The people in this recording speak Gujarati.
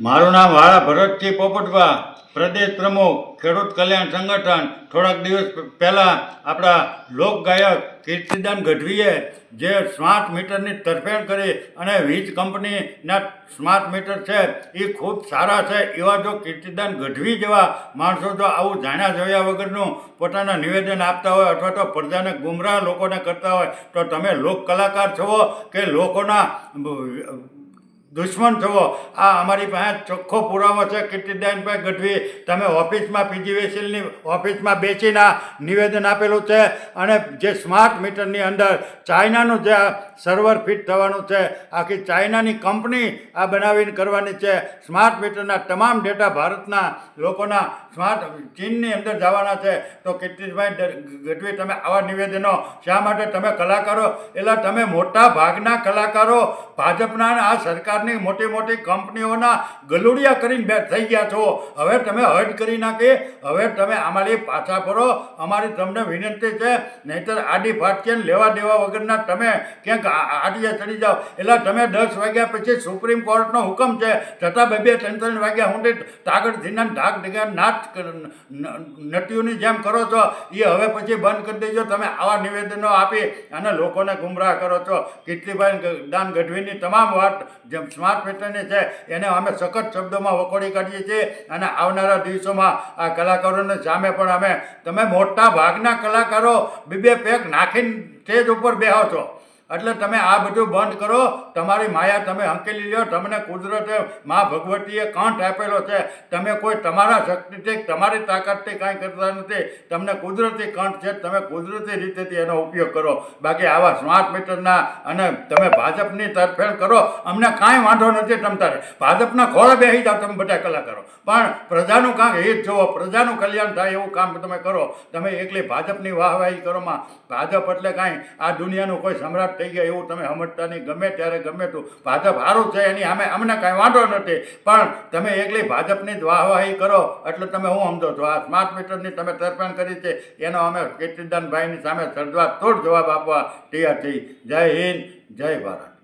મારું નામ વાળા ભરતસિંહ પોપટવા, પ્રદેશ પ્રમુખ, ખેડૂત કલ્યાણ સંગઠન. થોડાક દિવસ પહેલાં આપણા લોક ગાયક કીર્તિદાન ગઢવીએ જે સ્માર્ટ મીટરની તરફેણ કરી અને વીજ કંપનીના સ્માર્ટ મીટર છે, એ ખૂબ સારા છે, એવા જો કીર્તિદાન ગઢવી જેવા માણસો જો આવું જાણ્યા જોયા વગરનું પોતાના નિવેદન આપતા હોય અથવા તો પ્રજાને ગુમરાહ લોકોને કરતા હોય, તો તમે લોક કલાકાર છો કે લોકોના દુશ્મન થવો. આ અમારી પાસે ચોખ્ખો પુરાવો છે કીર્તિદાનભાઈ ગઢવી. તમે ઓફિસમાં પીજીવીસીએલની ઓફિસમાં બેસીને નિવેદન આપેલું છે અને જે સ્માર્ટ મીટરની અંદર ચાઇનાનું જે સર્વર ફિટ થવાનું છે, આખી ચાઇનાની કંપની આ બનાવીને કરવાની છે. સ્માર્ટ મીટરના તમામ ડેટા ભારતના લોકોના સ્માર્ટ ચીનની અંદર જવાના છે. તો કીર્તિભાઈ ગઢવી, તમે આવા નિવેદનો શા માટે તમે કલાકારો? એટલે તમે મોટા ભાગના કલાકારો, ભાજપના આ સરકારની મોટી મોટી કંપનીઓના ગલુડિયા કરીને બે થઈ ગયા છો. હવે તમે હટ કરી નાખી. હવે તમે અમારી પાછા ફરો. અમારી તમને વિનંતી છે, નહીંતર આડી ફાટકે લેવા દેવા વગરના તમે ક્યાંક આડીએ ચડી જાઓ. એટલે તમે દસ વાગ્યા પછી સુપ્રીમ કોર્ટનો હુકમ છે. છતાં બે બે, ત્રણ ત્રણ વાગ્યા સુધી તાગડ થઈને ઢાક ઢગા નાચ નટીઓની જેમ કરો છો. એ હવે પછી બંધ કરી દેજો. તમે આવા નિવેદનો આપી અને લોકોને ગુમરાહ કરો છો. કીર્તિભાઈ દાન ગઢવીની તમામ વાત સ્માર્ટ મીટરની છે, એને અમે સખત શબ્દોમાં વખોડી કાઢીએ છીએ અને આવનારા દિવસોમાં આ કલાકારોને સામે પણ અમે, તમે મોટા ભાગના કલાકારો બે પેક નાખીને સ્ટેજ ઉપર બેહો છો. એટલે તમે આ બધું બંધ કરો. તમારી માયા તમે હંકેલી લ્યો. તમને કુદરતે મા ભગવતીએ કંઠ આપેલો છે. તમે કોઈ તમારા શક્તિથી, તમારી તાકાતથી કાંઈ કરતા નથી. તમને કુદરતી કંઠ છે. તમે કુદરતી રીતેથી એનો ઉપયોગ કરો. બાકી આવા સ્માર્ટ મીટરના અને તમે ભાજપની તરફેણ કરો. અમને કાંઈ વાંધો નથી તમ તારે. ભાજપના ખોળે બેસી જાઓ તમે બધા કલાકારો. પણ પ્રજાનું કાંઈક હિત જોવો પ્રજાનું કલ્યાણ થાય એવું કામ તમે કરો. તમે એકલી ભાજપની વાહવાહી કરોમાં ભાજપ એટલે કાંઈ આ દુનિયાનું કોઈ સમ્રાટ થઈ ગયા એવું તમે સમજતા નહીં. ગમે ત્યારે ગમે તો ભાજપ સારું છે, એની અમે અમને કાંઈ વાંધો નથી. પણ તમે એકલી ભાજપની જ વાહવાહી કરો, એટલે તમે હું સમજો છો? આ સ્માર્ટ મીટરની તમે તરફેણ કરી છે, એનો અમે કીર્તિદાનભાઈની સામે સર્જવા તોડ જવાબ આપવા તૈયાર થઈ જય હિન્દ, જય ભારત.